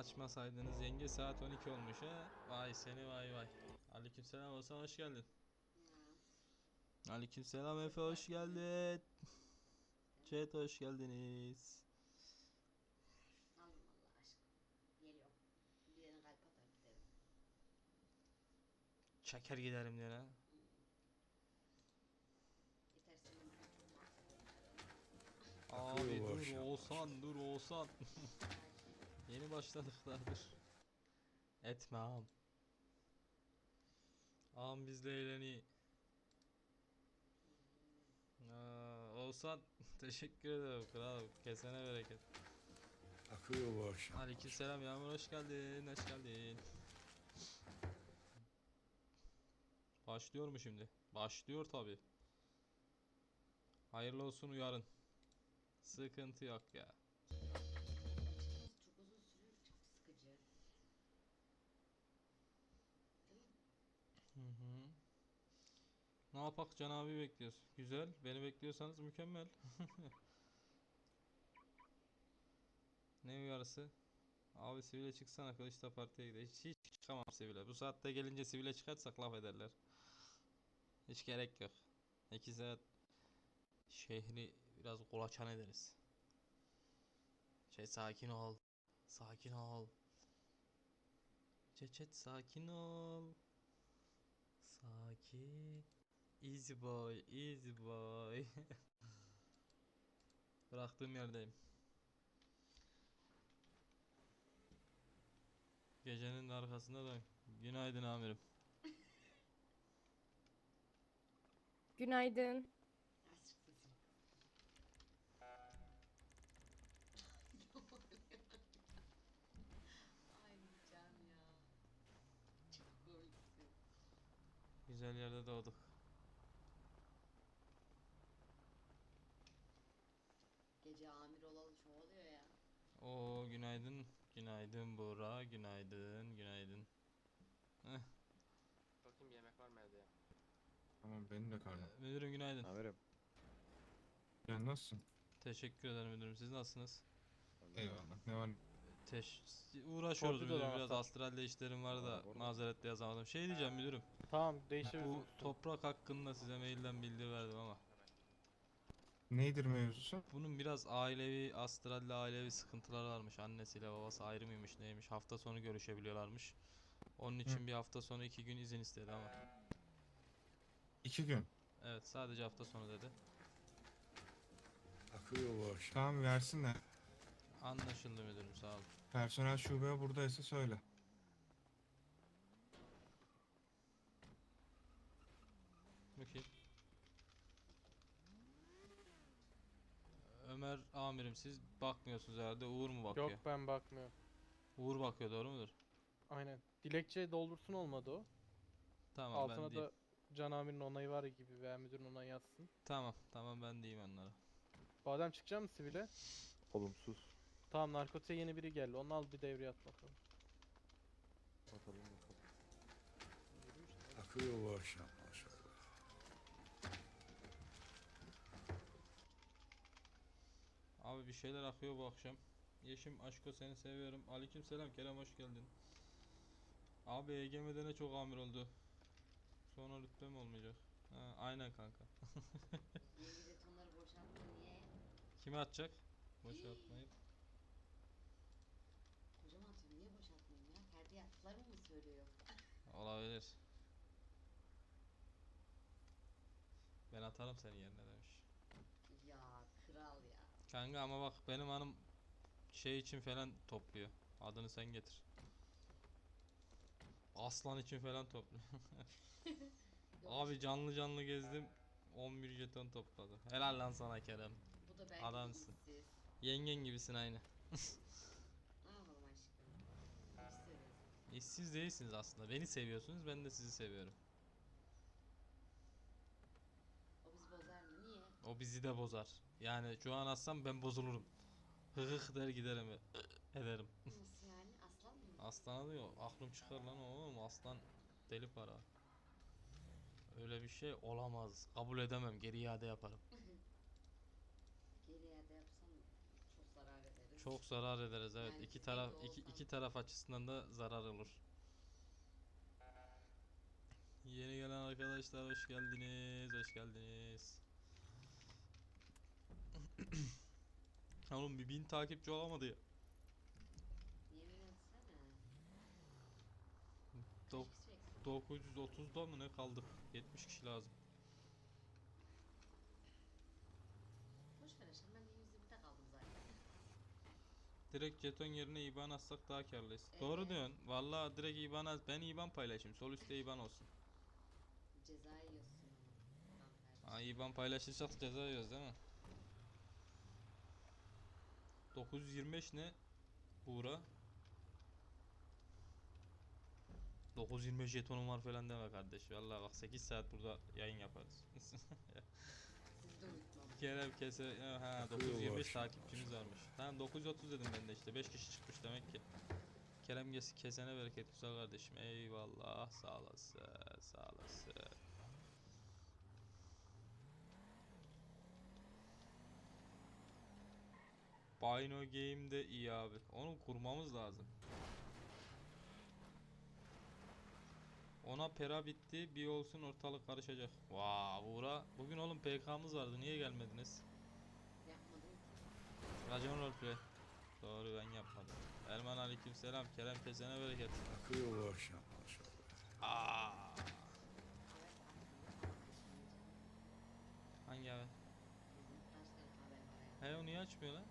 Açmasaydınız yenge saat 12 olmuş ha. Vay seni vay vay. Aleykümselam Hasan hoş geldin. Aleykümselam Efe hoş geldin. Chat hoş geldiniz. Aldım Allah aşkına. Geliyorum. Bir yerine kalp atar giderim. Çeker giderim diye ha. Abi dur. Oğuzhan dur Oğuzhan. Yeni başladık daha dur. Etme ağam. Ağam bizle eğleni. Aa, Oğuzhan teşekkür ederim kral. Kesene bereket. Akıyor bu akşam. Aleykümselam Yağmur hoş geldin. Hoş geldin. Başlıyor mu şimdi? Başlıyor tabi. Hayırlı olsun uyarın. Sıkıntı yok ya. Ne yapak Can abi bekliyoruz. Güzel. Beni bekliyorsanız mükemmel. ne uyarısı? Abi sivile çıksana Kılıçda partiye gidelim. Hiç, hiç çıkamam sivile. Bu saatte gelince sivile çıkarsak laf ederler. Hiç gerek yok. 2 saat şehri biraz kolaçan ederiz. Şey sakin ol. Sakin ol. Çeçet sakin ol. Sakin. Easy boy, easy boy. Bıraktığım yerdeyim. Gecenin de arkasında da günaydın amirim. Günaydın. Güzel yerde doğduk. Gece amir olalı çok oluyor ya. Oo günaydın. Günaydın Buğra. Günaydın. Günaydın. Heh, Bakayım yemek var mı evde ya? Tamam benim de karnım. müdürüm günaydın. Amirim. Sen nasılsın? Teşekkür ederim müdürüm. Siz nasılsınız? Eyvallah. Ne var? Teş uğraşıyoruz Torpido müdürüm. Biraz astralde işlerim var da doğru. mazeretle yazamadım. Şey diyeceğim müdürüm. Tamam değiştiririz. Bu toprak hakkında size mailden bildiri verdim ama. Neydir mevzusu? Bunun biraz ailevi, astralde ailevi sıkıntıları varmış. Annesiyle babası ayrı mıymış neymiş. Hafta sonu görüşebiliyorlarmış. Onun için bir hafta sonu iki gün izin istedi ama. İki gün. Evet sadece hafta sonu dedi. Akıyor bu akşam. Tamam versinler. Anlaşıldı müdürüm sağ olun. Personel şube buradaysa söyle. Bakayım. Ömer amirim siz bakmıyorsunuz herhalde. Uğur mu bakıyor? Yok ben bakmıyorum. Uğur bakıyor doğru mudur? Aynen. Dilekçe doldursun olmadı o. Tamam ben Altına diyeyim. da Can Amir'in onayı var gibi veya müdürün onayı yazsın. Tamam tamam ben diyeyim onlara. Badem çıkacak mı sivile? Olumsuz. Tamam narkotiğe yeni biri geldi. Onu al bir devreye at bakalım. Bakalım bakalım. Akıyor bu akşam maşallah. Abi bir şeyler akıyor bu akşam. Yeşim aşko seni seviyorum. Aleykümselam Kerem hoş geldin. Abi EGM'de ne çok amir oldu. Sonra rütbe mi olmayacak? Ha, aynen kanka. Kimi atacak? Boşaltmayıp. Kocaman atıyorum niye boşaltmayayım ya? Ferdi yaptıklarımı mı söylüyor? Olabilir. Ben atarım senin yerine demiş. Kanka ama bak benim hanım şey için falan topluyor. Adını sen getir. Aslan için falan topluyor. Abi canlı canlı gezdim. 11 jeton topladı. Helal lan sana Kerem. Bu da belki adamsın. işsiz. Yengen gibisin aynı. Aşkım? İşsiz. İşsiz değilsiniz aslında. Beni seviyorsunuz, ben de sizi seviyorum. O bizi bozar mı? Niye? O bizi de bozar. Yani şu an atsam ben bozulurum. Hıhıh der giderim. Ederim. Nasıl yani? Aslan mı? Aslan diyor. Aklım çıkar lan oğlum. Aslan deli para. Öyle bir şey olamaz. Kabul edemem. Geri iade yaparım. Geri yerde yapsam çok zarar ederim. Çok zarar ederiz evet. Yani iki taraf iki, iki taraf açısından da zarar olur. Yeni gelen arkadaşlar hoş geldiniz. Hoş geldiniz. Oğlum bir bin takipçi olamadı ya. Yemin etsene. Dok- Kaç kişi eksik? 930'da mı ne kaldık? 70 kişi lazım. Boş ver aşkım ben de 120'de kaldım zaten. Direkt jeton yerine IBAN atsak daha karlıyız. Doğru Evet. diyorsun. Vallahi direkt IBAN at. Ben IBAN paylaşayım. Sol üstte IBAN olsun. Ceza yiyorsun. Aa, IBAN paylaşırsak ceza yiyoruz değil mi? 925 ne? Buğra. 925 jetonum var falan deme kardeş. Vallahi bak 8 saat burada yayın yaparız. Kerem kese ha Akıyor 925 var. takipçimiz varmış. Tamam 930 dedim ben de işte 5 kişi çıkmış demek ki. Kerem kes- kesene bereket güzel kardeşim. Eyvallah sağ olasın sağ olasın. Bino Game de iyi abi. Onu kurmamız lazım. Ona pera bitti. Bir olsun ortalık karışacak. Vaa Buğra. Bugün oğlum PK'mız vardı. Niye gelmediniz? Yapmadım. Racon roleplay. Doğru ben yapmadım. Erman aleyküm selam. Kerem kesene bereket. Akıyor bu akşam maşallah. Aa. Hangi abi? He o niye açmıyor lan?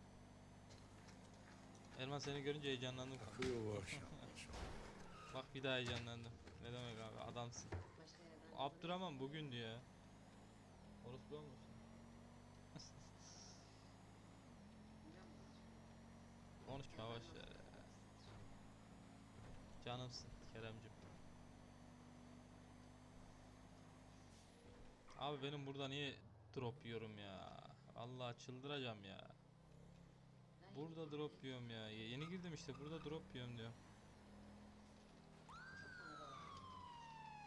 Erman seni görünce heyecanlandım. kanka. Akıyor bu akşam maşallah. Bak bir daha heyecanlandım. Ne demek abi adamsın. Başka yerden. Abdurrahman bugün diyor. Orospu olmuş. Biliyor musun? Konuşma boş ver ya. Canımsın Keremcim. Abi benim burada niye drop yiyorum ya? Allah çıldıracağım ya. Burada drop yiyorum ya. Ye- Yeni girdim işte burada drop yiyorum diyor.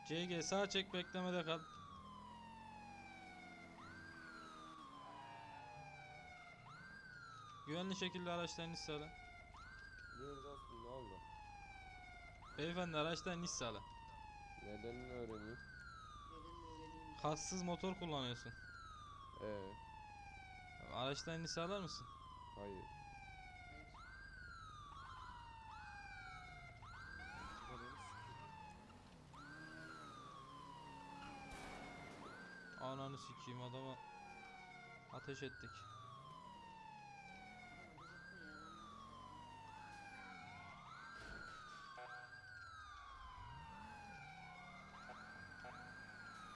CG sağ çek beklemede kal. Güvenli şekilde araçtan iniş sağla. Ne oldu? Beyefendi araçtan iniş sağla. Nedenini öğreneyim. Neden öğreneyim? Kassız motor kullanıyorsun. Ee, Araçtan iniş sağlar mısın? hayır. Hayır. Ananı sikeyim adama ateş ettik. Ama bizim bu yalan. Aşkım o kadar uzaktan size mi atıyor?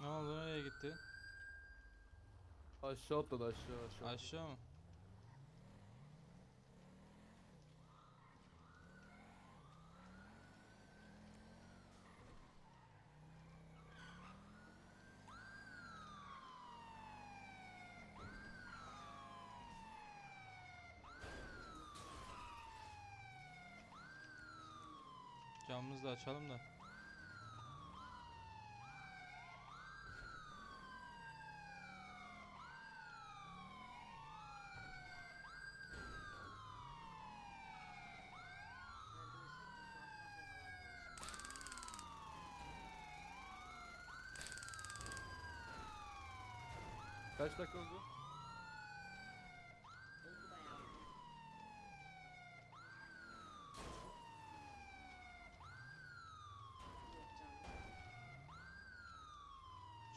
Ne oldu nereye gitti? Aşağı atladı aşağı aşağı. Aşağı mı? Camımızı da açalım da. Kaç dakika oldu? Oldu bayağı.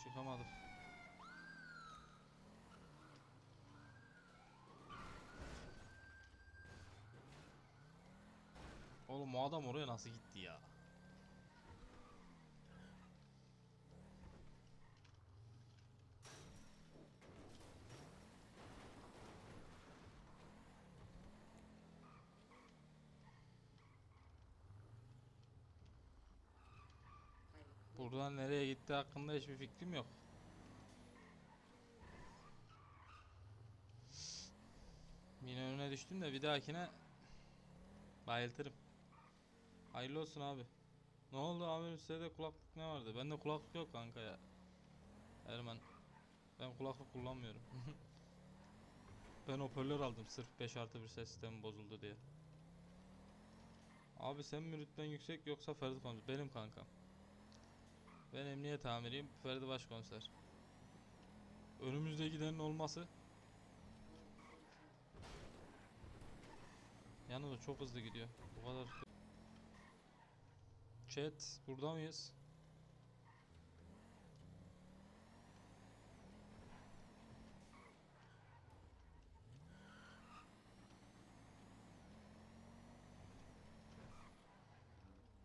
Çıkamadık. Oğlum o adam oraya nasıl gitti ya? Buradan nereye gitti hakkında hiçbir fikrim yok. Yine önüne düştüm de bir dahakine bayıltırım. Hayırlı olsun abi. Ne oldu abi üstte kulaklık ne vardı? Bende kulaklık yok kanka ya. Erman. Ben kulaklık kullanmıyorum. ben hoparlör aldım sırf 5 artı bir ses sistemi bozuldu diye. Abi sen mi rütben yüksek yoksa Ferdi? Benim kankam. Ben emniyet amiriyim. Ferdi başkomiser. Önümüzde gidenin olması Yalnız çok hızlı gidiyor. Bu kadar. Chat burada mıyız?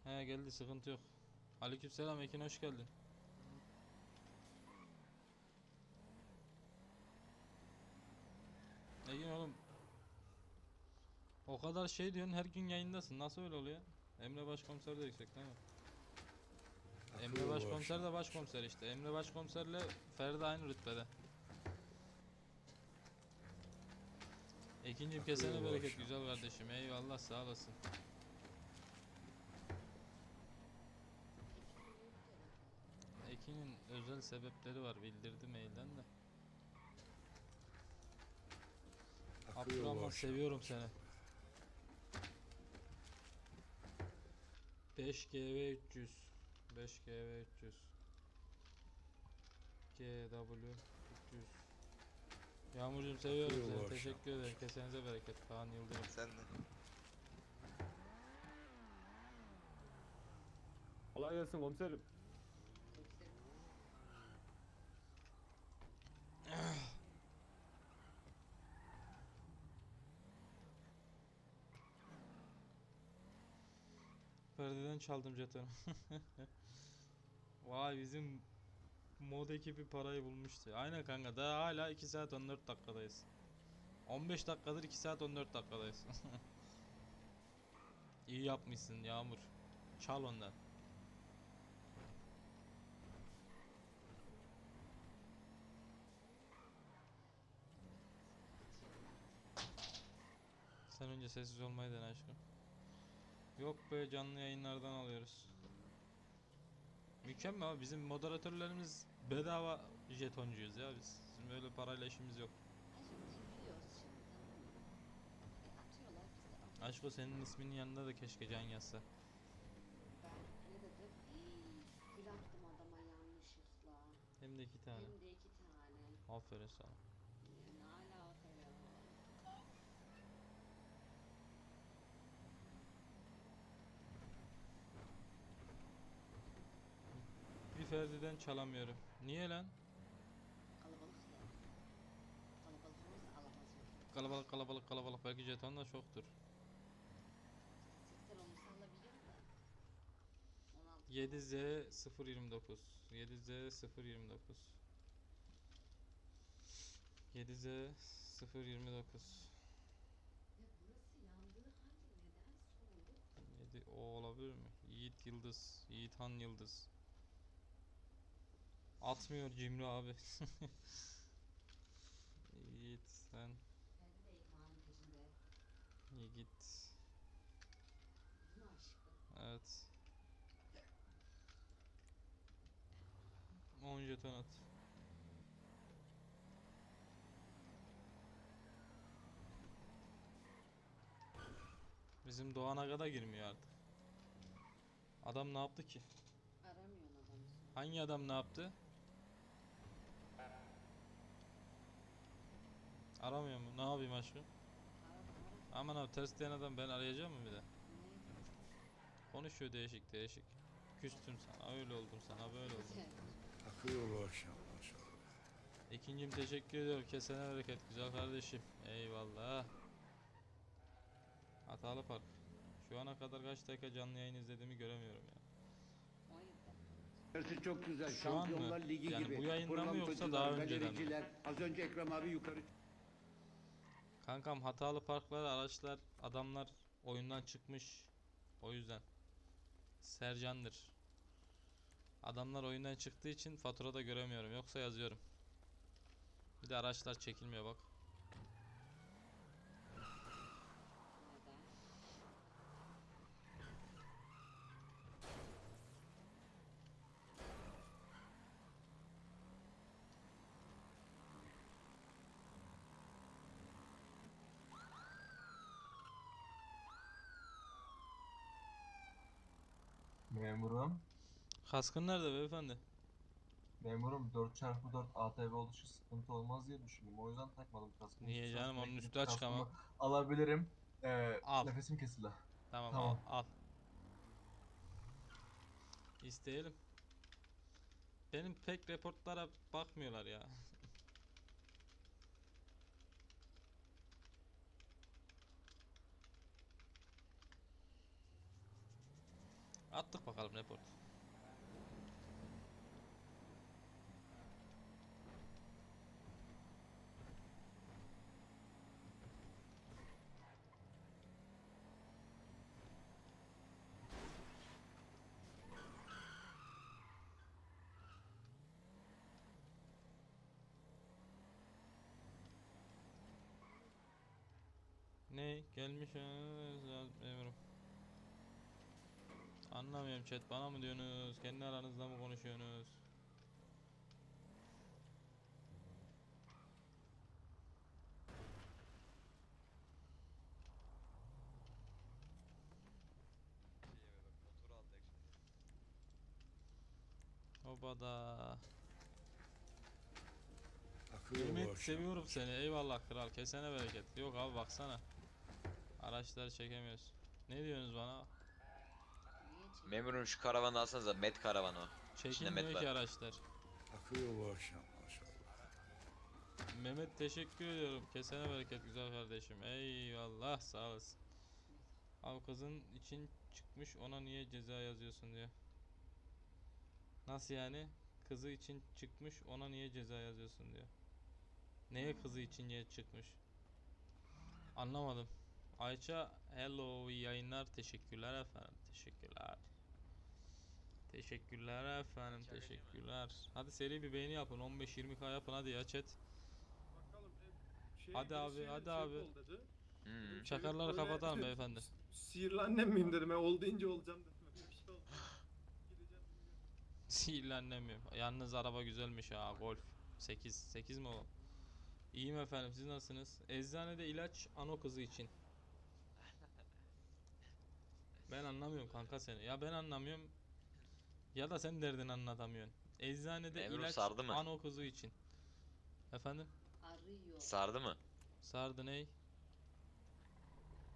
He geldi sıkıntı yok. Aleykümselam Ekin hoş geldin. Ekin oğlum o kadar şey diyorsun her gün yayındasın. Nasıl öyle oluyor? Emre Başkomiser de yüksek değil mi? Emre Başkomiser de başkomiser işte. Emre Başkomiserle Ferdi aynı rütbede. Ekincim kesene bereket güzel kardeşim. Eyvallah sağ olasın. Ekin'in özel sebepleri var bildirdi mailden de. Abdurrahman seviyorum seni. 5 GV 300 5 GV 300 GW 300 Yağmurcuğum seviyorum Akıyor seni. Teşekkür ederim. Kesenize bereket. Kaan Yıldırım. Sen de. Kolay gelsin komiserim. Perdeden çaldım jetonu. Vay bizim mod ekibi parayı bulmuştu. Aynen kanka daha hala 2 saat 14 dakikadayız. 15 dakikadır 2 saat 14 dakikadayız. İyi yapmışsın Yağmur. Çal ondan. Sen önce sessiz olmayı dene aşkım. Yok be canlı yayınlardan alıyoruz. Mükemmel abi bizim moderatörlerimiz bedava jetoncuyuz ya biz. Bizim böyle parayla işimiz yok. Aşko senin isminin yanında da keşke can yazsa. Ben ne dedim? İyi, gül attım adama yanlışlıkla. Hem de iki tane. Hem de iki tane. Aferin sana. Ne alaka ya? Bir Ferdi'den çalamıyorum. Niye lan? Kalabalık. Kalabalık. Kalabalık belki jeton da çoktur. 80 olursa alabilirim de. 16 7Z 029 7Z 029 7Z 029 Ya burası yandığı halde neden soğudu? 7 o olabilir mi? Yiğit Yıldız, Yiğithan Yıldız. Atmıyor Cimri abi. Yiğit sen. Yiğit. Evet. 10 jeton at. Bizim Doğan Aga da girmiyor artık. Adam ne yaptı ki? Aramıyorsun adamı. Hangi adam ne yaptı? Aramıyor mu? Ne yapayım aşkım? Aman abi ters diyen adam ben arayacağım mı bir de? Konuşuyor değişik değişik. Küstüm sana, öyle oldum sana, böyle oldum. Akıyor bu akşam maşallah. İkincim teşekkür ediyorum. Kesene bereket güzel kardeşim. Eyvallah. Hatalı park. Şu ana kadar kaç dakika canlı yayın izlediğimi göremiyorum ya. 17. Burası çok güzel. Şu an mı? Şampiyonlar Ligi Yani gibi. bu yayında mı yoksa daha önceden mi? Az önce Ekrem abi yukarı Kankam hatalı parklar, araçlar, adamlar oyundan çıkmış. O yüzden. Sercan'dır. Adamlar oyundan çıktığı için faturada göremiyorum. Yoksa yazıyorum. Bir de araçlar çekilmiyor bak. Memurum. Kaskın nerede beyefendi? Memurum 4x4 ATV oluşu sıkıntı olmaz diye düşündüm. O yüzden takmadım kaskımı. Niye canım, onun üstü açık ama. Alabilirim. Ee, Al. Nefesim kesildi. Tamam, Tamam. al. al. İsteyelim. Benim pek reportlara bakmıyorlar ya. Report. Ne gelmiş ha, memurum. Anlamıyorum chat bana mı diyorsunuz? Kendi aranızda mı konuşuyorsunuz? Obada. Akşam. seviyorum seni. Eyvallah kral. Kesene bereket. Yok abi baksana. Araçları çekemiyoruz. Ne diyorsunuz bana? Memurum şu karavanı alsanıza met karavanı o. Çekilmiyor Mehmet ki var. araçlar. Akıyor bu akşam maşallah. Mehmet teşekkür ediyorum. Kesene bereket güzel kardeşim. Eyvallah sağ olasın. Abi kızın için çıkmış ona niye ceza yazıyorsun diyor. Nasıl yani? Kızı için çıkmış ona niye ceza yazıyorsun diyor. Neye kızı için niye çıkmış? Anlamadım. Ayça hello iyi yayınlar teşekkürler efendim teşekkürler. Teşekkürler efendim teşekkürler. Hadi seri bir beğeni yapın 15-20k yapın hadi ya chat. Şey, Hadi abi, hadi şey abi. Hmm. Çakarları kapatalım beyefendi. Sihirli annem miyim dedim. E, ol deyince olacağım dedim. Öyle bir şey oldu. Gideceğim. Sihirlenemiyorum. Yalnız araba güzelmiş ha Golf. 8 8 mi o? İyiyim efendim siz nasılsınız? Eczanede ilaç ano kızı için. Ben anlamıyorum kanka seni. Ya ben anlamıyorum. Ya da sen derdini anlatamıyorsun. Eczanede Memurum ilaç sardı mı? ano kızı için. Efendim? Arıyor. Sardı mı? Sardı ney?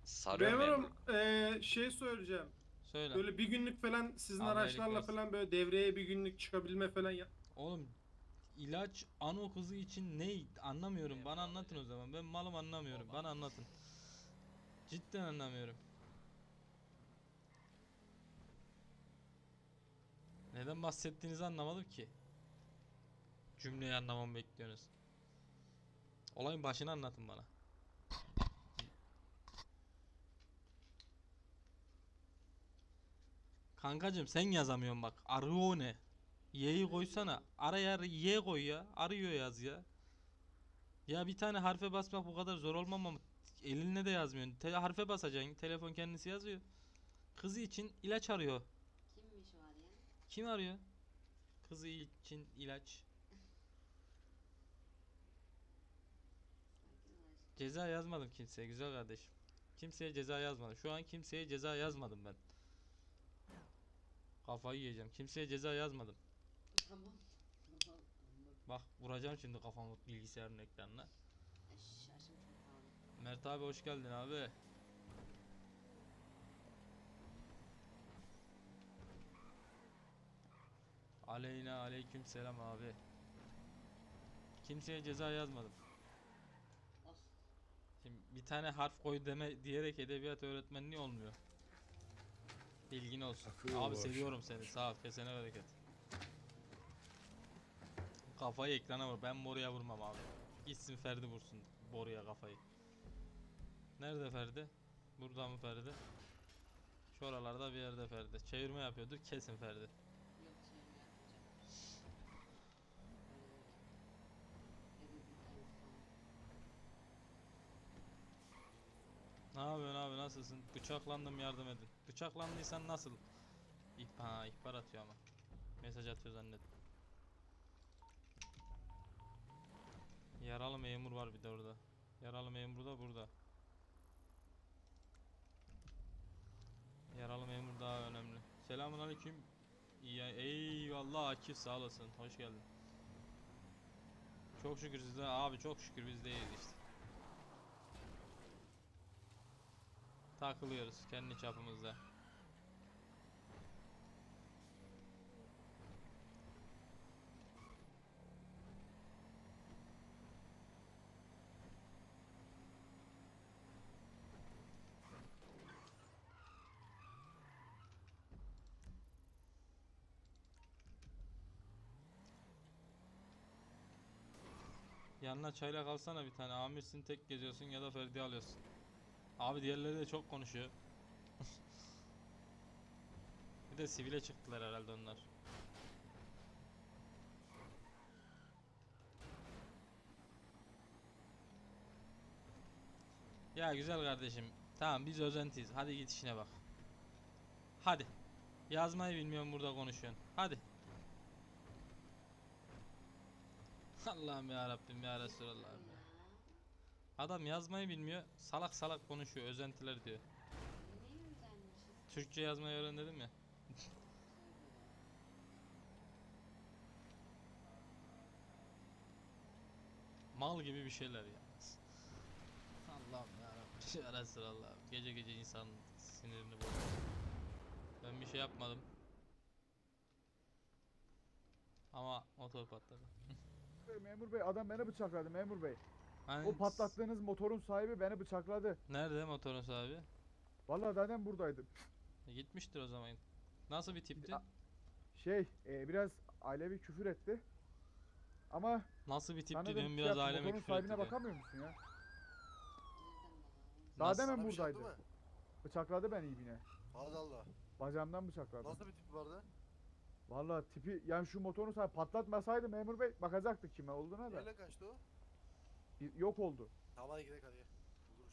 Sarıyor memurum. Memurum eee, şey söyleyeceğim. Söyle. Böyle bir günlük falan sizin iyilik araçlarla versin. falan böyle devreye bir günlük çıkabilme falan ya. Oğlum ilaç ano kızı için ne anlamıyorum. Bana anlatın o zaman. Ben malım anlamıyorum. Bana anlatın. Cidden anlamıyorum. Neden bahsettiğinizi anlamadım ki. Cümleyi anlamamı bekliyorsunuz. Olayın başını anlatın bana. Kankacım sen yazamıyorsun bak. Arıyor ne? Y'yi koysana. Araya Y koy ya. Arıyor yaz ya. Ya bir tane harfe basmak bu kadar zor olmama mı? Elinle de yazmıyorsun. Te harfe basacaksın. Telefon kendisi yazıyor. Kızı için ilaç arıyor. Kim arıyor? Kızı için ilaç. Ceza yazmadım kimseye güzel kardeşim. Kimseye ceza yazmadım. Şu an kimseye ceza yazmadım ben. Kafayı yiyeceğim. Kimseye ceza yazmadım. Tamam. Bak vuracağım şimdi kafamı bilgisayarın ekranına. Mert abi hoş geldin abi. Aleyna aleyküm selam abi. Kimseye ceza yazmadım. Şimdi bir tane harf koy deme diyerek edebiyat öğretmenliği olmuyor. Bilgin olsun. Akıyor Abi seviyorum seni. Sağ ol. Kesene bereket. Kafayı ekrana vur. Ben boruya vurmam abi. Gitsin Ferdi vursun boruya kafayı. Nerede Ferdi? Burada mı Ferdi? Şuralarda bir yerde Ferdi. Çevirme yapıyordur. Kesin Ferdi. Yok şey yapmayacağım. Ee, evin bir tanesi falan. Ne yapıyorsun abi nasılsın? Bıçaklandım yardım edin. Bıçaklandıysan nasıl? İh ha ihbar atıyor ama. Mesaj atıyor zannettim. Yaralı memur var bir de orada. Yaralı memur da burada. Yaralı memur daha önemli. Selamun aleyküm. İyi, eyvallah Akif sağ olasın. Hoş geldin. Çok şükür size abi çok şükür biz de iyiyiz işte. Takılıyoruz kendi çapımızda. Yanına çayla kalsana bir tane. Amirsin tek geziyorsun ya da Ferdi alıyorsun. Abi diğerleri de çok konuşuyor. bir de sivile çıktılar herhalde onlar. Ya güzel kardeşim. Tamam biz özentiyiz. Hadi git işine bak. Hadi. Yazmayı bilmiyorum burada konuşuyorsun. Hadi. Allah'ım ya Rabbim ya Resulallah. Ya. Adam yazmayı bilmiyor. Salak salak konuşuyor. Özentiler diyor. Türkçe yazmayı öğren dedim ya. Mal gibi bir şeyler ya. Allah'ım ya Ya Resulallah. Gece gece insan sinirini bozuyor. Ben bir şey yapmadım. Ama motor patladı. Memur bey adam beni bıçakladı memur bey. Hani O patlattığınız motorun sahibi beni bıçakladı. Nerede motorun sahibi? Vallahi zaten buradaydım. E, gitmiştir o zaman. Nasıl bir tipti? A- Şey e, biraz ailevi küfür etti. Ama Nasıl bir tipti sana da diyorum şey biraz yaptı, aileme motorun küfür etti sahibine diyor. bakamıyor musun ya? Daha Nasıl? demin Sana bir şey buradaydı. mı? Bıçakladı beni ibine. Allah Allah. Bacağımdan bıçakladı. Nasıl bir tip vardı? Vallahi tipi yani şu motorun sahibi patlatmasaydı memur bey bakacaktık kime olduğuna da. Neyle kaçtı o? Bir- Yok oldu. Tamam hadi gidelim hadi. Buluruz.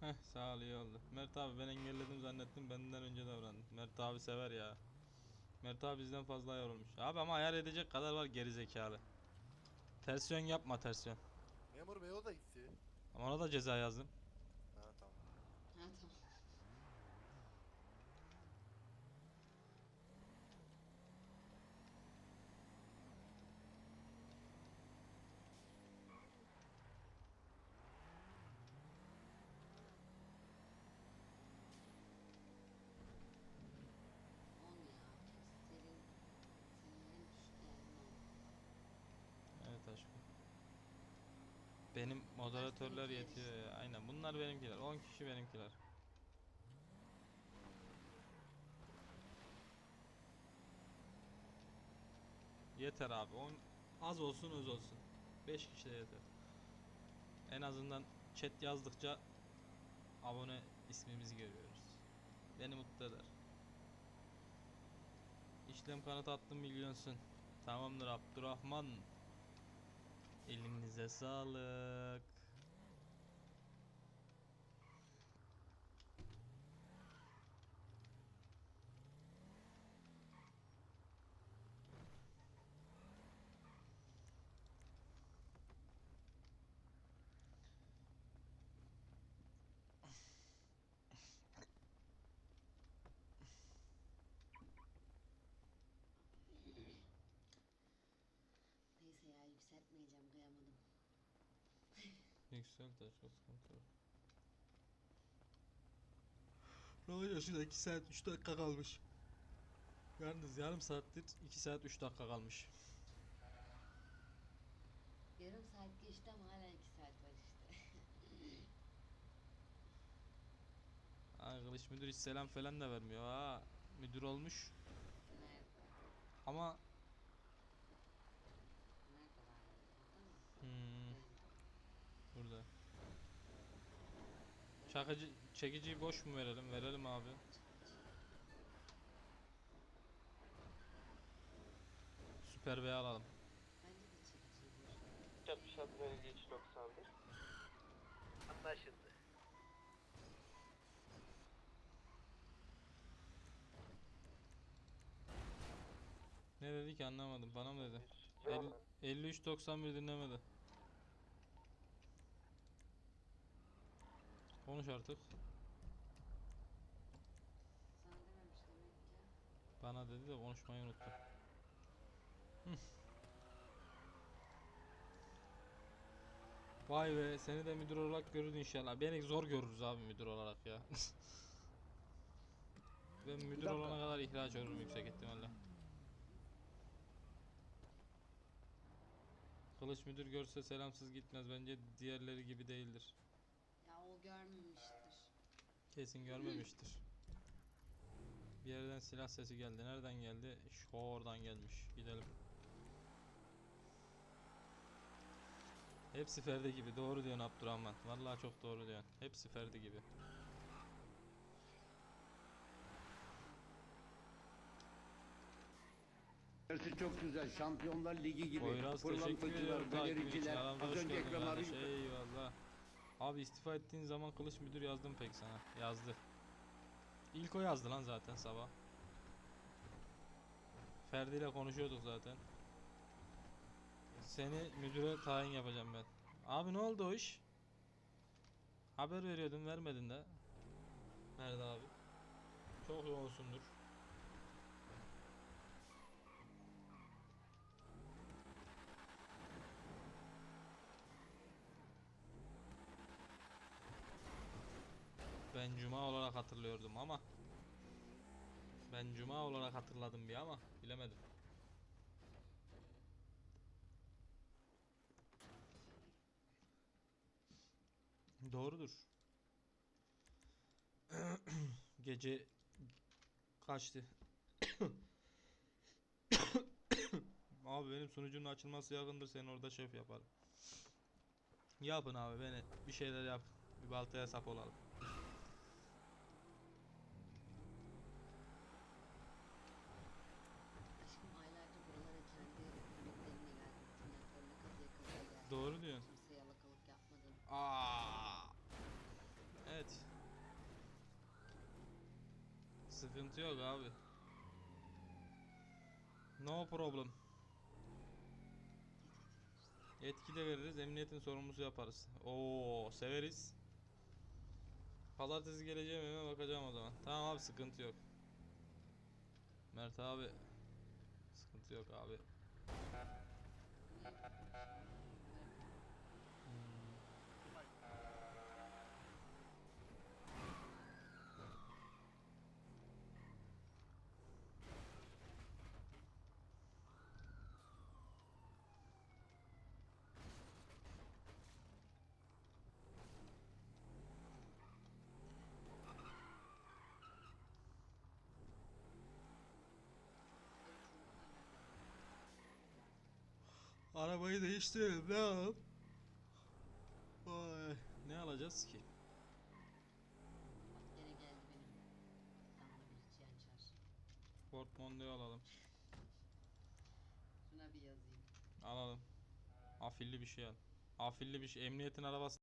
Heh sağ ol iyi oldu. Mert abi ben engelledim zannettim benden önce davrandı. Mert abi sever ya. Mert abi bizden fazla yorulmuş. Abi ama ayar edecek kadar var geri zekalı. Ters yön yapma ters yön. Memur bey o da gitti. Ama ona da ceza yazdım. Ha tamam. Ha tamam. Evet aşkım. Benim moderatörler yetiyor ya. Aynen bunlar benimkiler. 10 kişi benimkiler. Yeter abi. 10 az olsun öz olsun. 5 kişi de yeter. En azından chat yazdıkça abone ismimizi görüyoruz. Beni mutlu eder. İşlem kanıtı attım milyonsun. Tamamdır Abdurrahman. Elinize sağlık. Yüksel taş o sıkıntı yok. Ne oluyor şurada 2 saat 3 dakika kalmış. Yalnız yarım saattir 2 saat 3 dakika kalmış. Yarım saat geçti ama hala iki saat var işte. Kılıç müdür hiç selam falan da vermiyor ha. Müdür olmuş ama Nerede var? Burada mı? hmm, Evet. burada. Çakıcı, çekiciyi boş mu verelim? Verelim abi. Süper B alalım. 66 bölge 391. Anlaşıldı. Ne dedi ki anlamadım. Bana mı dedi? El- 53.91 dinlemedi. Konuş artık. Sana dememiş demek ki. Bana dedi de konuşmayı unuttu. Vay be seni de müdür olarak görürüz inşallah. Beni zor görürüz abi müdür olarak ya. Ben müdür olana kadar ihraç olurum yüksek ihtimalle. Kılıç müdür görse selamsız gitmez bence diğerleri gibi değildir. O görmemiştir. Kesin görmemiştir. Bir yerden silah sesi geldi. Nereden geldi? Şu oradan gelmiş. Gidelim. Hepsi Ferdi gibi. Doğru diyorsun Abdurrahman. Vallahi çok doğru diyorsun. Hepsi Ferdi gibi. Dersi çok güzel. Şampiyonlar Ligi gibi. Poyraz teşekkür ediyorum takip için. Az hoş önce. Eyvallah. Abi istifa ettiğin zaman kılıç müdür yazdım pek sana. Yazdı. İlk o yazdı lan zaten sabah. Ferdi ile konuşuyorduk zaten. Seni müdüre tayin yapacağım ben. Abi ne oldu o iş? Haber veriyordun vermedin de. Nerede abi? Çok yoğunsundur. Ben cuma olarak hatırlıyordum ama ben cuma olarak hatırladım bir ama bilemedim. Doğrudur. Gece kaçtı? abi benim sunucunun açılması yakındır seni orada şef yaparım. Yapın abi beni bir şeyler yap. Bir baltaya sap olalım. Aşkım aylarca buralara kendi yemeklerimle geldim. Tırnaklarını kazıya kazıya geldim. Doğru diyorsun. Kimseye yalakalık yapmadım. Aa. Evet. Sıkıntı yok abi. No problem. Yetki de veririz, emniyetin sorumlusu yaparız. Oo, severiz. Pazartesi geleceğim eve bakacağım o zaman. Tamam abi sıkıntı yok. Mert abi. Sıkıntı yok abi. Arabayı değiştirelim ne alalım? Vay, ne alacağız ki? Mondeo alalım. Şuna bir yazayım. Alalım. Afilli bir şey al. Afilli bir şey. Emniyetin arabası